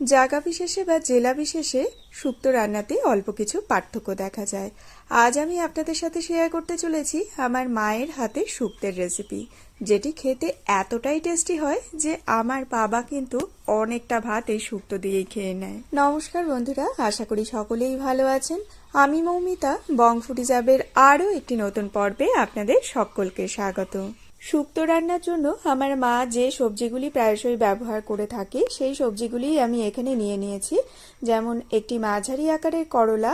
জায়গা বিশেষে বা জেলা বিশেষে শুক্তো রান্নাতে অল্প কিছু পার্থক্য দেখা যায়। আজ আমি আপনাদের সাথে শেয়ার করতে চলেছি আমার মায়ের হাতে শুক্তের রেসিপি যেটি খেতে এতটাই টেস্টি হয় যে আমার বাবা কিন্তু অনেকটা ভাত এই শুক্তো দিয়েই খেয়ে নেয়। নমস্কার বন্ধুরা, আশা করি সকলেই ভালো আছেন। আমি মৌমিতা বং ফুডিজাবের আরও একটি নতুন পর্বে আপনাদের সকলকে স্বাগত। শুক্তো রান্নার জন্য আমার মা যে সবজিগুলি প্রায়শই ব্যবহার করে থাকে, সেই সবজিগুলি আমি এখানে নিয়ে নিয়েছি। যেমন একটি মাঝারি আকারের করলা,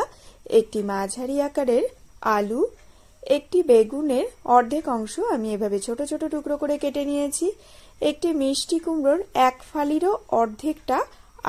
একটি মাঝারি আকারের আলু, একটি বেগুনের অর্ধেক অংশ আমি এভাবে ছোট ছোট টুকরো করে কেটে নিয়েছি। একটি মিষ্টি কুমড়োর এক ফালিরও অর্ধেকটা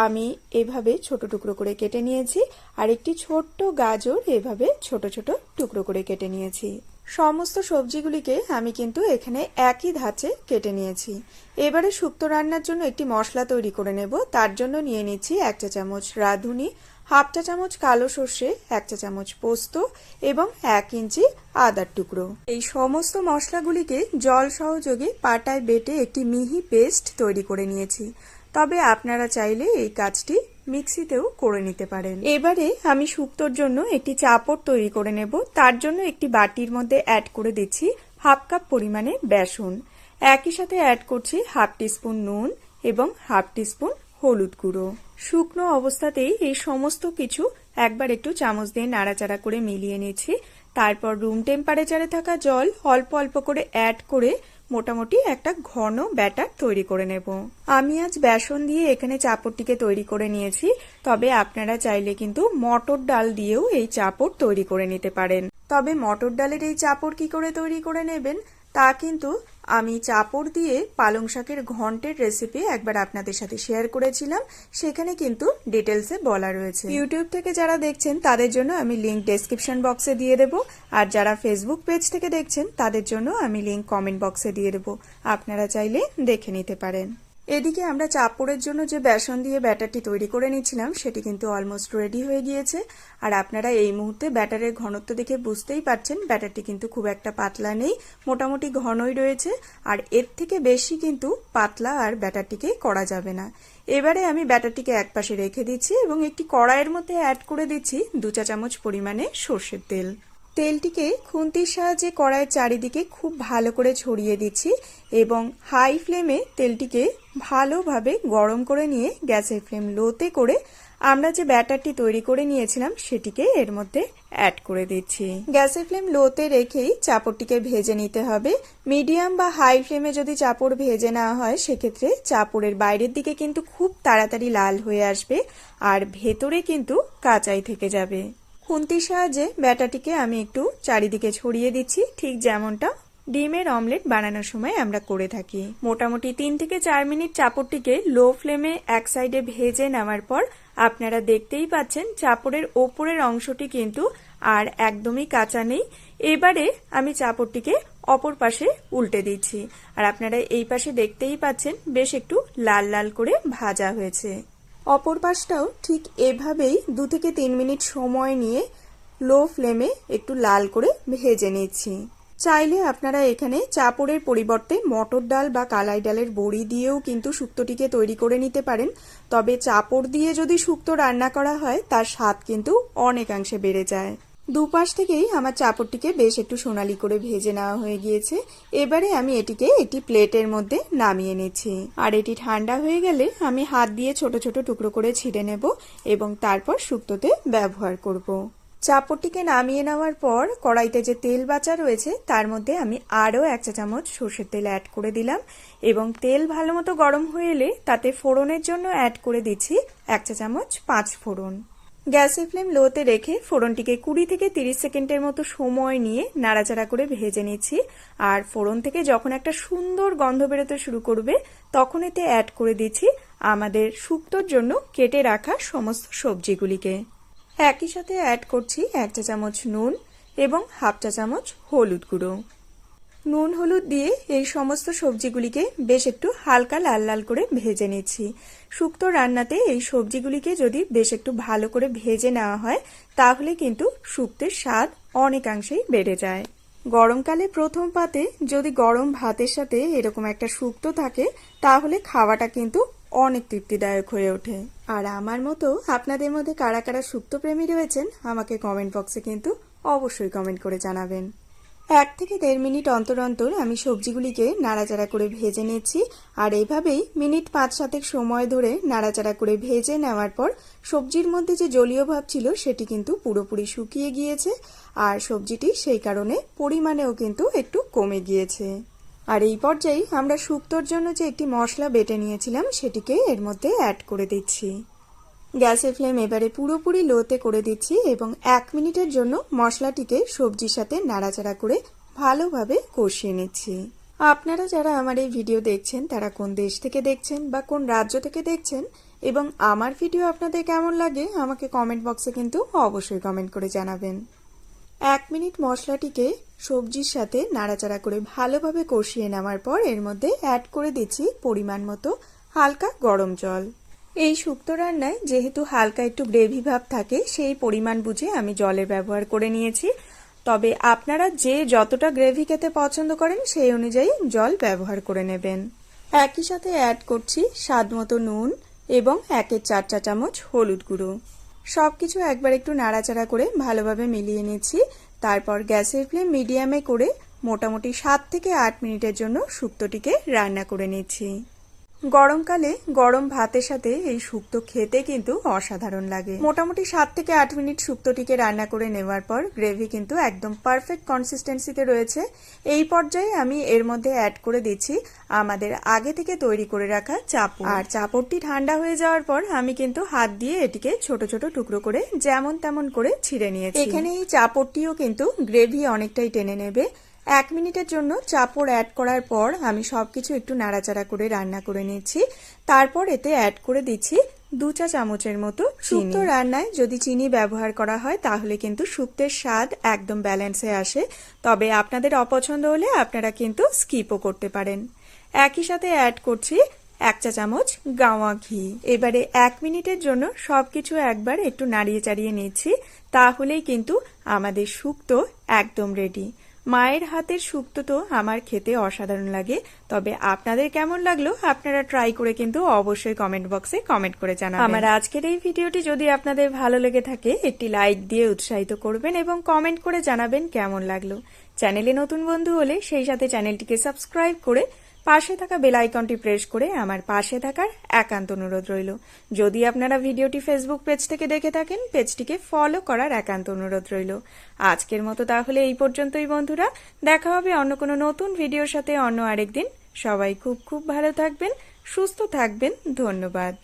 আমি এভাবে ছোট টুকরো করে কেটে নিয়েছি। আর একটি ছোট্ট গাজর এভাবে ছোট ছোট টুকরো করে কেটে নিয়েছি। সমস্ত সবজিগুলিকে আমি কিন্তু এখানে একই ধাঁচে কেটে নিয়েছি। এবারে শুক্তো রান্নার জন্য একটি মশলা তৈরি করে নেব। তার জন্য নিয়ে নিচ্ছি এক চা চামচ রাঁধুনি, হাফ চা চামচ কালো সর্ষে, এক চা চামচ পোস্ত এবং এক ইঞ্চি আদার টুকরো। এই সমস্ত মশলাগুলিকে জল সহযোগে পাটায় বেটে একটি মিহি পেস্ট তৈরি করে নিয়েছি। তবে আপনারা চাইলে এই কাজটি মিক্সিতেও করে নিতে পারেন। এবারে আমি শুক্তোর জন্য একটি চাপড় তৈরি করে নেব। তার জন্য একটি বাটির মধ্যে অ্যাড করে দিচ্ছি হাফ কাপ পরিমাণে বেসন। একই সাথে অ্যাড করছি হাফ টিস্পুন নুন এবং হাফ টিস্পুন হলুদ গুঁড়ো। শুকনো অবস্থাতেই এই সমস্ত কিছু একবার একটু চামচ দিয়ে নাড়াচাড়া করে মিলিয়ে নিচ্ছি। তারপর রুম টেম্পারেচারে থাকা জল অল্প অল্প করে অ্যাড করে মোটামুটি একটা ঘন ব্যাটার তৈরি করে নেব। আমি আজ বেসন দিয়ে এখানে চাপড়টিকে তৈরি করে নিয়েছি, তবে আপনারা চাইলে কিন্তু মটর ডাল দিয়েও এই চাপড় তৈরি করে নিতে পারেন। তবে মটর ডালের এই চাপড় কি করে তৈরি করে নেবেন? তা কিন্তু আমি চাপড় দিয়ে পালং শাকের ঘন্টের রেসিপি একবার আপনাদের সাথে শেয়ার করেছিলাম। সেখানে কিন্তু ডিটেলসে বলা রয়েছে। ইউটিউব থেকে যারা দেখছেন, তাদের জন্য আমি লিঙ্ক ডেসক্রিপশন বক্সে দিয়ে দেব। আর যারা ফেসবুক পেজ থেকে দেখছেন, তাদের জন্য আমি লিঙ্ক কমেন্ট বক্সে দিয়ে দেব। আপনারা চাইলে দেখে নিতে পারেন। এদিকে আমরা চাপড়ের জন্য যে বেসন দিয়ে ব্যাটারটি তৈরি করে নিচ্ছিলাম, সেটি কিন্তু অলমোস্ট রেডি হয়ে গিয়েছে। আর আপনারা এই মুহূর্তে ব্যাটারের ঘনত্ব দেখে বুঝতেই পারছেন, ব্যাটারটি কিন্তু খুব একটা পাতলা নেই, মোটামুটি ঘনই রয়েছে। আর এর থেকে বেশি কিন্তু পাতলা আর ব্যাটারটিকে করা যাবে না। এবারে আমি ব্যাটারটিকে একপাশে রেখে দিচ্ছি এবং একটি কড়াইয়ের মধ্যে অ্যাড করে দিচ্ছি দু চা চামচ পরিমাণে সর্ষের তেল। তেলটিকে খুন্তির সাহায্যে কড়াইয়ের চারিদিকে খুব ভালো করে ছড়িয়ে দিচ্ছি এবং হাই ফ্লেমে তেলটিকে ভালোভাবে গরম করে নিয়ে গ্যাসের ফ্লেম লোতে করে আমরা যে ব্যাটারটি তৈরি করে নিয়েছিলাম সেটিকে এর মধ্যে অ্যাড করে দিচ্ছি। গ্যাসের ফ্লেম লোতে রেখেই চাপড়টিকে ভেজে নিতে হবে। মিডিয়াম বা হাই ফ্লেমে যদি চাপড় ভেজে নেওয়া হয়, সেক্ষেত্রে চাপড়ের বাইরের দিকে কিন্তু খুব তাড়াতাড়ি লাল হয়ে আসবে আর ভেতরে কিন্তু কাঁচাই থেকে যাবে। খুন্তির সাহায্যে ব্যাটাটিকে আমি একটু চারিদিকে ছড়িয়ে দিচ্ছি, ঠিক যেমনটা ডিমের অমলেট বানানোর সময় আমরা করে থাকি। মোটামুটি তিন থেকে চার মিনিট চাপড়টিকে লো ফ্লেমে এক সাইডে ভেজে নেওয়ার পর আপনারা দেখতেই পাচ্ছেন চাপড়ের ওপরের অংশটি কিন্তু আর একদমই কাঁচা নেই। এবারে আমি চাপড়টিকে অপর পাশে উল্টে দিচ্ছি। আর আপনারা এই পাশে দেখতেই পাচ্ছেন বেশ একটু লাল লাল করে ভাজা হয়েছে। অপর পাশটাও ঠিক এভাবেই দু থেকে তিন মিনিট সময় নিয়ে লো ফ্লেমে একটু লাল করে ভেজে নিচ্ছি। চাইলে আপনারা এখানে চাপড়ের পরিবর্তে মটর ডাল বা কালাই ডালের বড়ি দিয়েও কিন্তু শুক্তটিকে তৈরি করে নিতে পারেন। তবে চাপড় দিয়ে যদি শুক্তো রান্না করা হয়, তার স্বাদ কিন্তু অনেকাংশে বেড়ে যায়। দুপাশ থেকেই আমার চাপড়টিকে বেশ একটু সোনালি করে ভেজে নেওয়া হয়ে গিয়েছে। এবারে আমি এটিকে একটি প্লেটের মধ্যে নামিয়ে নিচ্ছি। আর এটি ঠান্ডা হয়ে গেলে আমি হাত দিয়ে ছোট ছোট টুকরো করে ছিঁড়ে নেব এবং তারপর শুক্তোতে ব্যবহার করব। চাপড়টিকে নামিয়ে নেওয়ার পর কড়াইতে যে তেল বাচা রয়েছে, তার মধ্যে আমি আরও এক চা চামচ সর্ষের তেল অ্যাড করে দিলাম এবং তেল ভালো মতো গরম হয়ে এলে তাতে ফোড়নের জন্য অ্যাড করে দিচ্ছি এক চা চামচ পাঁচ ফোড়ন। গ্যাসের ফ্লেম লোতে রেখে ফোড়নটিকে কুড়ি থেকে তিরিশ সেকেন্ডের মতো সময় নিয়ে নাড়াচাড়া করে ভেজে নিচ্ছি। আর ফোড়ন থেকে যখন একটা সুন্দর গন্ধ বেরোতে শুরু করবে, তখন এতে অ্যাড করে দিচ্ছি আমাদের শুক্তোর জন্য কেটে রাখা সমস্ত সবজিগুলিকে। একই সাথে অ্যাড করছি এক চা চামচ নুন এবং হাফ চা চামচ হলুদ গুঁড়ো। নুন, হলুদ দিয়ে এই সমস্ত সবজিগুলিকে বেশ একটু হালকা লাল লাল করে ভেজে নিচ্ছি। শুক্তো রান্নাতে এই সবজিগুলিকে যদি বেশ একটু ভালো করে ভেজে নেওয়া হয়, তাহলে কিন্তু শুক্তের স্বাদ অনেকাংশেই বেড়ে যায়। গরমকালে প্রথম পাতে যদি গরম ভাতের সাথে এরকম একটা শুক্তো থাকে, তাহলে খাওয়াটা কিন্তু অনেক তৃপ্তিদায়ক হয়ে ওঠে। আর আমার মতো আপনাদের মধ্যে কারা কারা সুপ্তপ্রেমী রয়েছেন, আমাকে কমেন্ট বক্সে কিন্তু অবশ্যই কমেন্ট করে জানাবেন। এক থেকে দেড় মিনিট অন্তর অন্তর আমি সবজিগুলিকে নাড়াচাড়া করে ভেজে নিচ্ছি আর এইভাবেই মিনিট পাঁচ সাতেক সময় ধরে নাড়াচাড়া করে ভেজে নেওয়ার পর সবজির মধ্যে যে জলীয় ভাব ছিল সেটি কিন্তু পুরোপুরি শুকিয়ে গিয়েছে, আর সবজিটি সেই কারণে পরিমাণেও কিন্তু একটু কমে গিয়েছে। আর এই পর্যায়ে আমরা শুক্তোর জন্য যে একটি মশলা বেটে নিয়েছিলাম সেটিকে এর মধ্যে অ্যাড করে দিচ্ছি। গ্যাসের ফ্লেম এবারে পুরোপুরি লোতে করে দিচ্ছি এবং এক মিনিটের জন্য মশলাটিকে সবজির সাথে নাড়াচাড়া করে ভালোভাবে কষিয়ে নিচ্ছি। আপনারা যারা আমার এই ভিডিও দেখছেন, তারা কোন দেশ থেকে দেখছেন বা কোন রাজ্য থেকে দেখছেন এবং আমার ভিডিও আপনাদের কেমন লাগে, আমাকে কমেন্ট বক্সে কিন্তু অবশ্যই কমেন্ট করে জানাবেন। এক মিনিট মশলাটিকে সবজির সাথে নাড়াচাড়া করে ভালোভাবে কষিয়ে নেওয়ার পর এর মধ্যে অ্যাড করে দিচ্ছি পরিমাণ মতো হালকা গরম জল। এই শুক্তো রান্নায় যেহেতু হালকা একটু গ্রেভি ভাব থাকে, সেই পরিমাণ বুঝে আমি জলের ব্যবহার করে নিয়েছি। তবে আপনারা যে যতটা গ্রেভি খেতে পছন্দ করেন, সেই অনুযায়ী জল ব্যবহার করে নেবেন। একই সাথে অ্যাড করছি স্বাদ মতো নুন এবং একের চার চা চামচ হলুদ গুঁড়ো। সব কিছু একবার একটু নাড়াচাড়া করে ভালোভাবে মিলিয়ে নিচ্ছি। তারপর গ্যাসের ফ্লেম মিডিয়ামে করে মোটামুটি সাত থেকে আট মিনিটের জন্য শুক্তোটিকে রান্না করে নিচ্ছি। গরমকালে গরম ভাতের সাথে এই শুক্তো খেতে কিন্তু অসাধারণ লাগে। মোটামুটি সাত থেকে আট মিনিট শুক্তোটিকে রান্না করে নেওয়ার পর গ্রেভি কিন্তু একদম পারফেক্ট কনসিস্টেন্সিতে রয়েছে। এই পর্যায়ে আমি এর মধ্যে অ্যাড করে দিচ্ছি আমাদের আগে থেকে তৈরি করে রাখা চাপড়। আর চাপড়টি ঠান্ডা হয়ে যাওয়ার পর আমি কিন্তু হাত দিয়ে এটিকে ছোট ছোট টুকরো করে যেমন তেমন করে ছিঁড়ে নিয়েছি। এখানে এই চাপড়টিও কিন্তু গ্রেভি অনেকটাই টেনে নেবে। এক মিনিটের জন্য চাপড় অ্যাড করার পর আমি সব কিছু একটু নাড়াচাড়া করে রান্না করে নিচ্ছি। তারপর এতে অ্যাড করে দিচ্ছি দু চা চামচের মতো শুক্তো রান্নায় যদি চিনি ব্যবহার করা হয় তাহলে কিন্তু শুক্তের স্বাদ একদম ব্যালেন্সে আসে। তবে আপনাদের অপছন্দ হলে আপনারা কিন্তু স্কিপও করতে পারেন। একই সাথে অ্যাড করছি এক চা চামচ গাওয়া ঘি। এবারে এক মিনিটের জন্য সবকিছু একবার একটু নাড়িয়ে চাড়িয়ে নিচ্ছি। তাহলেই কিন্তু আমাদের শুক্তো একদম রেডি মায়ের হাতের শুক্তো তো আমার খেতে অসাধারণ লাগে, তবে আপনাদের কেমন লাগল আপনারা ট্রাই করে কিন্তু অবশ্যই কমেন্ট বক্সে কমেন্ট করে জানাবেন। আমার আজকের এই ভিডিওটি যদি আপনাদের ভালো লেগে থাকে, একটি লাইক দিয়ে উৎসাহিত করবেন এবং কমেন্ট করে জানাবেন কেমন লাগল। চ্যানেলে নতুন বন্ধু হলে সেই সাথে চ্যানেলটিকে সাবস্ক্রাইব করে পাশে থাকা বেল আইকনটি প্রেস করে আমার পাশে থাকার একান্ত অনুরোধ রইল। যদি আপনারা ভিডিওটি ফেসবুক পেজ থেকে দেখে থাকেন পেজটিকে ফলো করার একান্ত অনুরোধ রইল। আজকের মতো তাহলে এই পর্যন্তই বন্ধুরা। দেখা হবে অন্য কোনো নতুন ভিডিওর সাথে অন্য আরেকদিন। সবাই খুব খুব ভালো থাকবেন, সুস্থ থাকবেন। ধন্যবাদ।